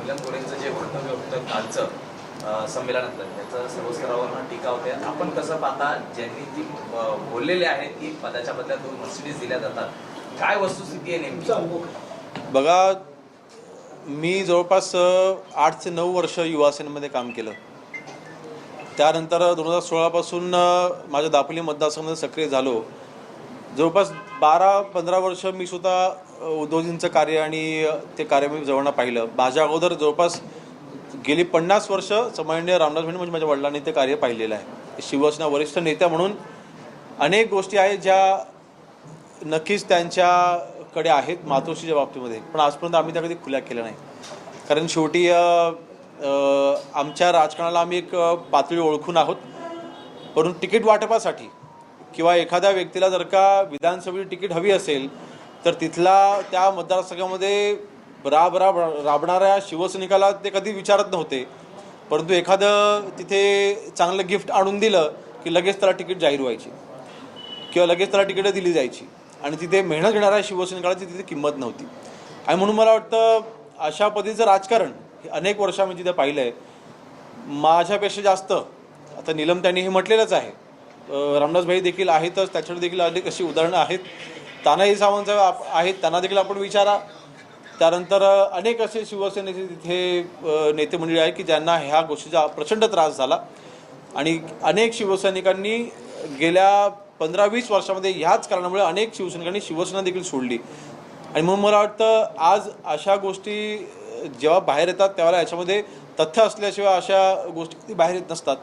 नीलम गोरेंचं जे वक्तव्य होतं कालचं संमेलनातलं त्याचं सर्व टीका होते. आपण कसं पाहता ज्यांनी ती बोललेले आहेत की पदाच्या बदल्यात दोन मर्सिडीज दिल्या जातात. काय वस्तुस्थिती आहे नेमकी? बघा मी जवळपास आठ ते नऊ वर्ष युवासेनेमध्ये काम केलं. त्यानंतर दोन हजार सोळापासून माझ्या दापोली मतदारसंघामध्ये सक्रिय झालो. जवळपास बारा पंधरा वर्ष मी स्वतः उद्धवजींचं कार्य आणि ते कार्य मी जवळनं पाहिलं. माझ्या अगोदर जवळपास गेली पन्नास वर्ष समान्य रामदास भाई म्हणजे माझ्या वडिलांनी ते कार्य पाहिलेलं आहे. शिवसेना वरिष्ठ नेत्या म्हणून अनेक गोष्टी आहेत ज्या नक्कीच त्यांच्याकडे आहेत मातोश्रीच्या बाबतीमध्ये. पण आजपर्यंत आम्ही त्या कधी खुल्या केल्या नाही. कारण शेवटी आमच्या राजकारणाला आम्ही एक पातळी ओळखून आहोत. परंतु तिकीट वाटपासाठी किंवा एखाद्या व्यक्तीला जर का विधानसभेची तिकीट हवी असेल तर तिथला त्या मतदारसंघामध्ये राब राब राबणाऱ्या शिवसैनिकाला ते कधी विचारत नव्हते. परंतु एखादं तिथे चांगलं गिफ्ट आणून दिलं की लगेच त्याला तिकीट जाहीर व्हायची किंवा लगेच त्याला तिकीटं दिली जायची. आणि तिथे मेहनत घेणाऱ्या शिवसैनिकाला तिथे किंमत नव्हती. आणि म्हणून मला वाटतं अशा पद्धतीचं राजकारण हे अनेक वर्ष मी तिथे पाहिलं आहे माझ्यापेक्षा जास्त आता नीलम त्यांनी हे म्हटलेलंच आहे. अं, रामदासभाई देखील आहेतच त्याच्यावर देखील अनेक अशी उदाहरणं आहेत. तानाजी सावंत आप- आहेत त्यांना देखील आपण विचारा. त्यानंतर अनेक असे शिवसेनेचे तिथे नेते मंडळी आहेत की ज्यांना ह्या गोष्टीचा प्रचंड त्रास झाला. आणि अनेक शिवसैनिकांनी गेल्या पंधरा वीस वर्षामध्ये ह्याच कारणामुळे अनेक शिवसैनिकांनी शिवसेना देखील सोडली. आणि म्हणून मला वाटतं आज अशा गोष्टी जेव्हा बाहेर येतात त्यावेळेला याच्यामध्ये तथ्य असल्याशिवाय अशा गोष्टी बाहेर येत नसतात.